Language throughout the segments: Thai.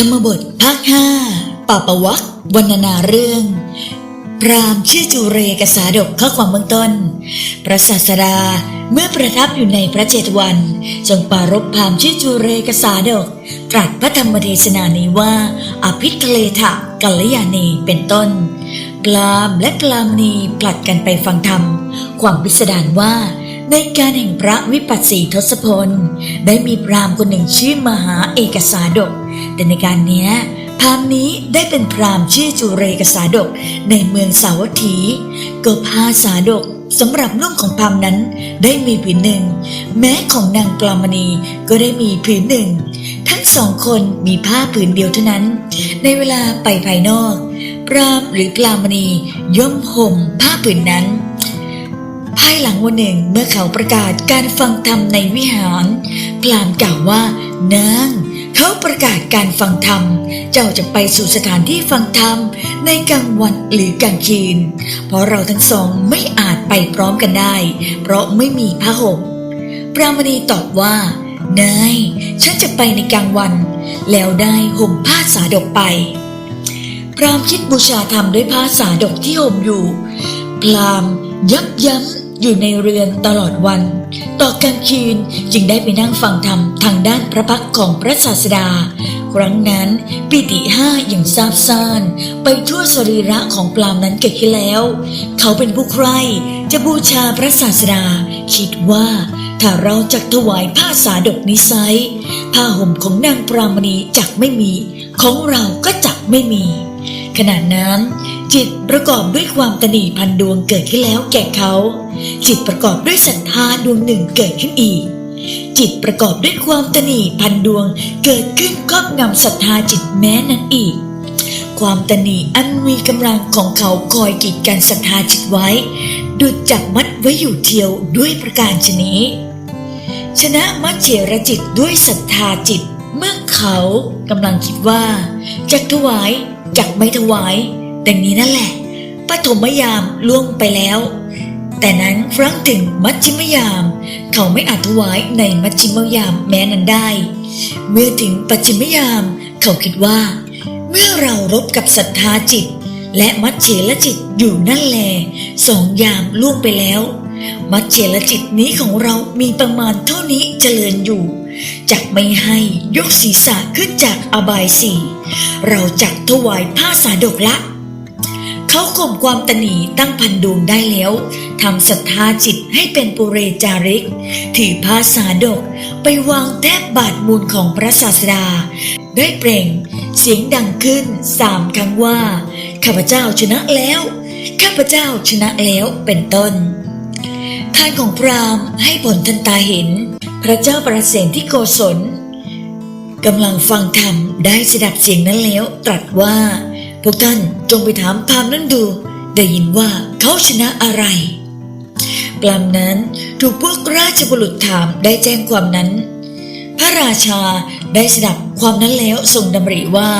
รรมบทภาคห้าปาปวักวรรณนาเรื่อง พรามชื่อจูเรกษาดกข้อความเบื้องต้น พระศาสดาเมื่อประทับอยู่ในพระเจตวันทรงปรารบพรามชื่อจูเรกษาดก ตรัสพระธรรมเทศนานี้ว่า อภิทะเลทะกัลยาณีเป็นต้นปลามและปลามณีผลัดกันไปฟังธรรม ความพิสดารว่าในการแห่งพระวิปัสสีทศพล ได้มีพราหมณ์คนหนึ่งชื่อมหาเอกสาดก แต่ในการเนี้ยพราหมณ์นี้ได้เป็นพราหมณ์ชื่อจุเรกสาดกในเมืองสาวัตถีก็พาสาดกสำหรับนุ่งของพราหมณ์นั้นได้มีผืนหนึ่ง แม้ของนางปลามณีก็ได้มีผืนหนึ่ง ทั้งสองคนมีผ้าผืนเดียวเท่านั้น ในเวลาไปภายนอก พราหมณ์หรือปลามณีย่อมห่มผ้าผืนนั้น ภายหลังวันหนึ่งเมื่อเขาประกาศการฟังธรรมในวิหารพราหมณ์กล่าวว่านาง เขาประกาศการฟังธรรม เจ้าจะไปสู่สถานที่ฟังธรรมในกลางวันหรือกลางคืน เพราะเราทั้งสองไม่อาจไปพร้อมกันได้ เพราะไม่มีผ้าห่มพระมณีตอบว่านายฉันจะไปในกลางวัน แล้วได้ห่มผ้าสาดกไปพรามคิดบูชาธรรมด้วยผ้าสาดกที่ห่มอยู่ พรามยับยั้ง อยู่ในเรือนตลอดวัน ต่อกลางคืนจึงได้ไปนั่งฟังธรรมทางด้านพระพักของพระศาสดา ครั้งนั้นปิติห้าอย่างซาบซ่าน ไปทั่วสรีระของพรามนั้นเกิดขึ้นแล้ว เขาเป็นผู้ใครจะบูชาพระศาสดา คิดว่าถ้าเราจักถวายผ้าสาดกนิสัยผ้าห่มของนางปรามณีจักไม่มี ของเราก็จักไม่มีขณะนั้น จิตประกอบด้วยความตนีพันดวงเกิดขึ้นแล้วแก่เขา จิตประกอบด้วยศรัทธาดวงหนึ่งเกิดขึ้นอีก จิตประกอบด้วยความตนีพันดวงเกิดขึ้นครอบงำศรัทธาจิตแม้นั้นอีก ความตนีอันมีกำลังของเขาคอยกีดกันศรัทธาจิตไว้ ดุจจับมัดไว้อยู่เทียวด้วยประการชนี้ ชนะมัจเจรจิตด้วยศรัทธาจิต เมื่อเขากำลังคิดว่าจักถวายจักไม่ถวาย ดังนี้นั่นแหละปฐมยามล่วงไปแล้ว แต่นั้นครั้งถึงมัชชิมยาม เขาไม่อาจถวายในมัชชิมยามแม้นั้นได้ เมื่อถึงปัจฉิมยาม เขาคิดว่า เมื่อเรารบกับศรัทธาจิต และมัจเฉลจิตอยู่นั่นแลสองยามล่วงไปแล้ว มัจเฉลจิตนี้ของเรามีประมาณเท่านี้เจริญอยู่จักไม่ให้ยกศีรษะขึ้นจากอบายสี่ เราจักถวายผ้าสาดกละ เขาข่มความตนีตั้งพันดวงได้แล้วทำศรัทธาจิตให้เป็นปุเรจาริก ถือผ้าสาดกไปวางแทบบาทมูลของพระศาสดา ได้เปล่ง เสียงดังขึ้นสามครั้งว่า ข้าพเจ้าชนะแล้ว ข้าพเจ้าชนะแล้วเป็นต้นทานของพราหมณ์ให้ผลทันตาเห็น พระเจ้าประเสนที่โกศลกำลังฟังธรรมได้สดับเสียงนั้นแล้วตรัสว่า พวกท่านจงไปถามพรามนั้นดู ได้ยินว่าเขาชนะอะไรปลามนั้นถูกพวกราชบุรุษถามได้แจ้งความนั้น พระราชาได้สดับความนั้นแล้วทรงดำริว่า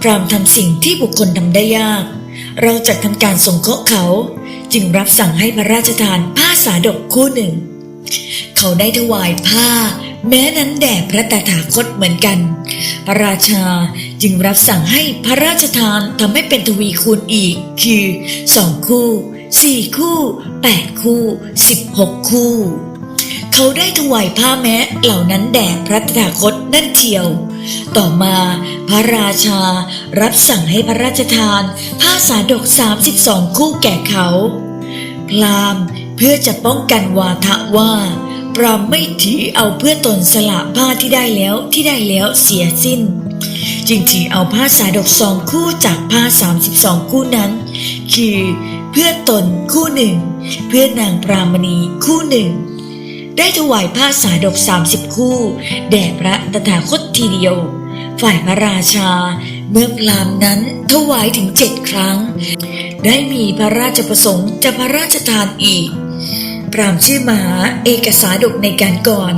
พรามทำสิ่งที่บุคคลทำได้ยาก เราจะทำการสงเคราะห์เขา จึงรับสั่งให้พระราชทานผ้าสาดกคู่หนึ่ง เขาได้ถวายผ้า แม้นั้นแด่พระตถาคตเหมือนกัน พระราชาจึงรับสั่งให้พระราชทานทำให้เป็นทวีคูณอีก คือสองคู่สี่คู่แปดคู่สิบหกคู่ เขาได้ถวายผ้าแม้เหล่านั้นแด่พระตถาคตนั่นเทียว ต่อมาพระราชารับสั่งให้พระราชทาน ผ้าสาดกสามสิบสองคู่แก่เขา พรามเพื่อจะป้องกันวาทะว่า พรามไม่ถือเอาเพื่อตนสละผ้าที่ได้แล้วที่ได้แล้วเสียสิ้น จึงถือเอาผ้าสาดกสองคู่จากผ้าสามสิบสองคู่นั้น คือเพื่อตนคู่หนึ่ง เพื่อนางปรามณีคู่หนึ่ง ได้ถวายผ้าสาดกสามสิบคู่ แด่พระตถาคตทีเดียว ฝ่ายพระราชา เมื่อพรามนั้นถวายถึงเจ็ดครั้ง ได้มีพระราชประสงค์จะพระราชทานอีก พรามชื่อมหาเอกสาดกในการก่อน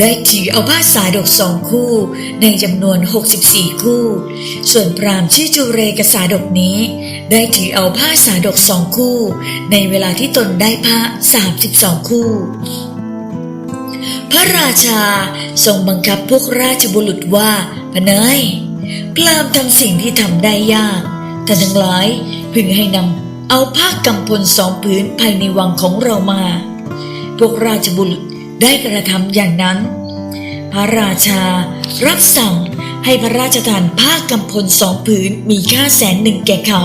ได้ถือเอาผ้าสาดกสองคู่ ในจำนวน 64 คู่ ส่วนพรามชื่อจุเรกสาดกนี้ ได้ถือเอาผ้าสาดกสองคู่ ในเวลาที่ตนได้ผ้า 32 คู่ พระราชาทรงบังคับพวกราชบุรุษว่าพะเนยพรามทำสิ่งที่ทำได้ยากท่านทั้งหลายพึงให้นำเอาผ้ากำพลสองผืนภายในวังของเรามา วกราชบุตรได้กระทำอย่างนั้น พระราชารับสั่งให้พระราชทานผ้ากำพลสองผืนมีค่าแสนหนึ่งแก่เขา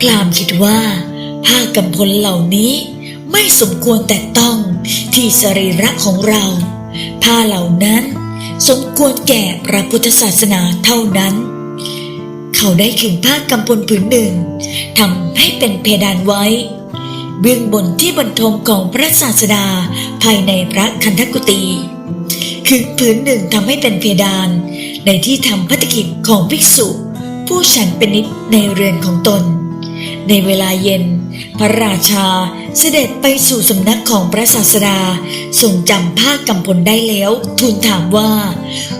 พรามคิดว่า ผ้ากำพลเหล่านี้ไม่สมควรแต่ต้องที่สรีระของเรา ผ้าเหล่านั้นสมควรแก่พระพุทธศาสนาเท่านั้น เขาได้ขึงผ้ากำพลผืนหนึ่งทำให้เป็นเพดานไว้ เบื้องบนที่บรรทมของพระศาสดาภายในพระคันธกุตีคือผืนหนึ่งทำให้เป็นเพดาน ในที่ทำพัฒกิจของภิกษุ ผู้ฉันเป็นนิดในเรือนของตน ในเวลาเย็น พระราชาเสด็จไปสู่สำนักของพระศาสดาทรงจำผ้ากำพลได้แล้ว ทูลถามว่า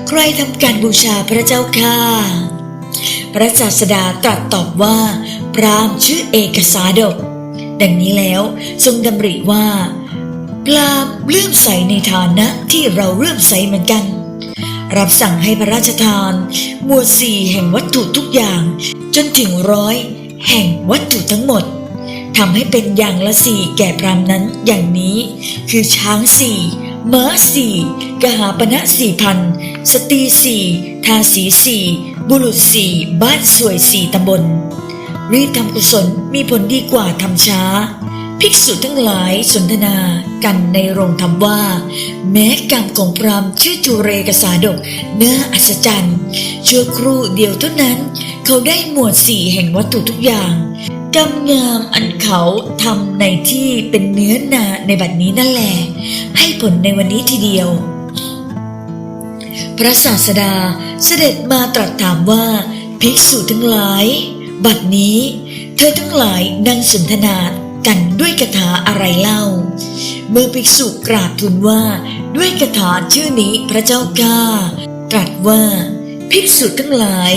ใครทำการบูชาพระเจ้าค่ะพระศาสดาตรัสตอบว่า พราหมณ์ชื่อเอกสาดก ดังนี้แล้วทรงดำริว่าพราหมณ์เลื่อมใสในฐานะที่เราเลื่อมใสเหมือนกัน รับสั่งให้พระราชทาน หมวดสี่แห่งวัตถุทุกอย่าง จนถึงร้อยแห่งวัตถุทั้งหมดทำให้เป็นอย่างละสี่แก่พรามนั้นอย่างนี้ คือช้างสี่ม้าสี่กหาปณะสี่พันสตรีสี่ทาสีสี่บุรุษสี่บ้านสวยสี่ตำบล รีบทำกุศลมีผลดีกว่าทำช้า ภิกษุทั้งหลายสนทนากันในโรงธรรมว่า แม้กรรมของพรามชื่อจุเรกสาดกเน่าอัศจรรย์ชั่วครู่เดียวเท่านั้น เขาได้หมวดสี่แห่งวัตถุทุกอย่างกำงามอันเขาทำในที่เป็นเนื้อนาในบัดนี้นั่นแหละให้ผลในวันนี้ทีเดียว พระศาสดาเสด็จมาตรัสถามว่าภิกษุทั้งหลาย บัดนี้ เธอทั้งหลายนั่งสนทนากันด้วยคาถาอะไรเล่า เมื่อภิกษุกราบทูลว่าด้วยคาถาชื่อนี้พระเจ้าก้า ตรัสว่า ภิกษุทั้งหลาย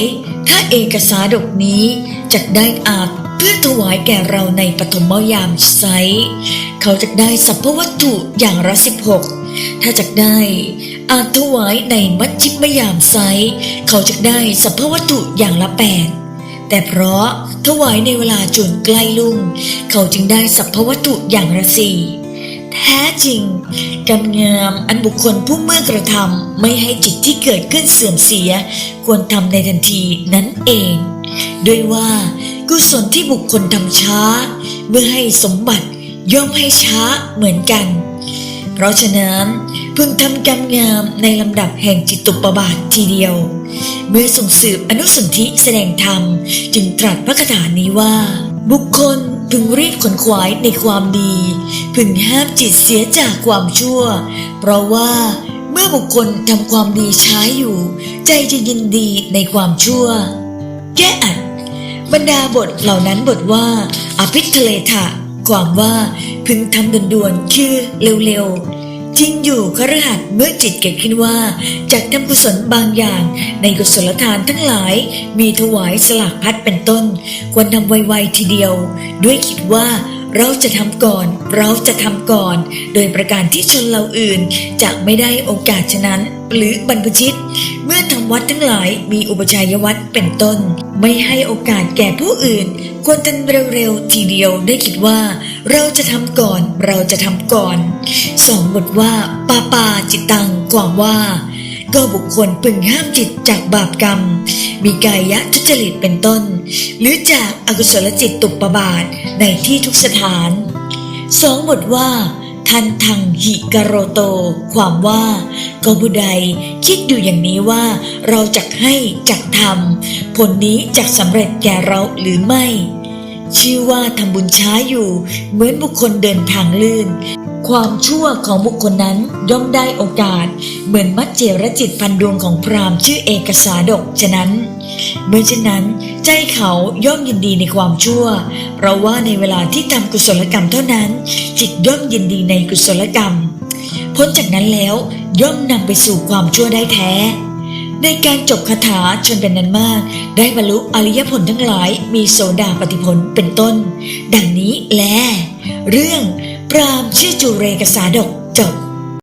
ถ้าเอกสาดกนี้จะได้อาจเพื่อถวายแก่เราในปฐมยามไซเขาจะได้สัพพวัตถุอย่างละสิบหกถ้าจะได้อาจถวายในมัชชิมยามไซเขาจะได้สัพพวัตถุอย่างละแปด แต่เพราะถวายในเวลาจนใกล้ลุ่ง เขาจึงได้สัพพวัตถุอย่างละสี่แท้จริงกำงามอันบุคคลผู้เมื่อกระทำไม่ให้จิตที่เกิดขึ้นเสื่อมเสีย ควรทำในทันทีนั้นเองด้วยว่ากุศลที่บุคคลทำช้า เมื่อให้สมบัติย่อมให้ช้าเหมือนกัน ราะฉะนั้นพึงทำกรรมงามในลำดับแห่งจิตตุปบาททีเดียว เมื่อส่งสืบอนุสนธิแสดงธรรม จึงตรัสพระคาถานี้ว่า บุคคลพึงรีบขนขวายในความดี พึงห้ามจิตเสียจากความชั่ว เพราะว่าเมื่อบุคคลทำความดีช้าอยู่ ใจจะยินดีในความชั่ว แก้อัดบรรดาบทเหล่านั้นบทว่า อภิทเลทะ ความว่าพึงทำด่วนๆคือเร็วๆจริงอยู่ครหัสเมื่อจิตเกิดขึ้นว่าจากทำกุศลบางอย่าง ในกุศลทานทั้งหลาย มีถวายสลากพัดเป็นต้น ควรทำไวๆทีเดียว ด้วยคิดว่าเราจะทำก่อน เราจะทำก่อน โดยประการที่ชนเราอื่นจะไม่ได้โอกาสฉะนั้น หรือบรรพชิต เมื่อ วัดทั้งหลายมีอุปชัยวัดเป็นต้น ไม่ให้โอกาสแก่ผู้อื่น ควรทำเร็วๆทีเดียวได้คิดว่า เราจะทำก่อนเราจะทำก่อนสองบทว่าปาปาจิตตังความว่า ก็บุคคลพึงห้ามจิตจากบาปกรรม มีกายะทุจริตเป็นต้น หรือจากอากุศลจิตตุปปาทในที่ทุกสถานสองบทว่า ทันทังหิกโรโต ความว่าก็บุไดคิดอยู่อย่างนี้ว่า เราจักให้จักทำผลนี้จักสำเร็จแก่เราหรือไม่ ชื่อว่าทำบุญช้าอยู่ เหมือนบุคคลเดินทางลื่น ความชั่วของบุคคลนั้นย่อมได้โอกาส เหมือนมัจเจรจิตพันดวงของพราหมณ์ชื่อเอกสาดกฉะนั้น เมื่อเช่นนั้น ใจเขาย่อมยินดีในความชั่ว เพราะว่าในเวลาที่ทำกุศลกรรมเท่านั้น จิตย่อมยินดีในกุศลกรรม พ้นจากนั้นแล้วย่อมนำไปสู่ความชั่วได้แท้ในการจบคาถาชนเป็นนั้นมาก ได้บรรลุอริยผลทั้งหลายมีโสดาปฏิผลเป็นต้น ดังนี้แล เรื่อง พรามชื่อจุเรกษาดกจบ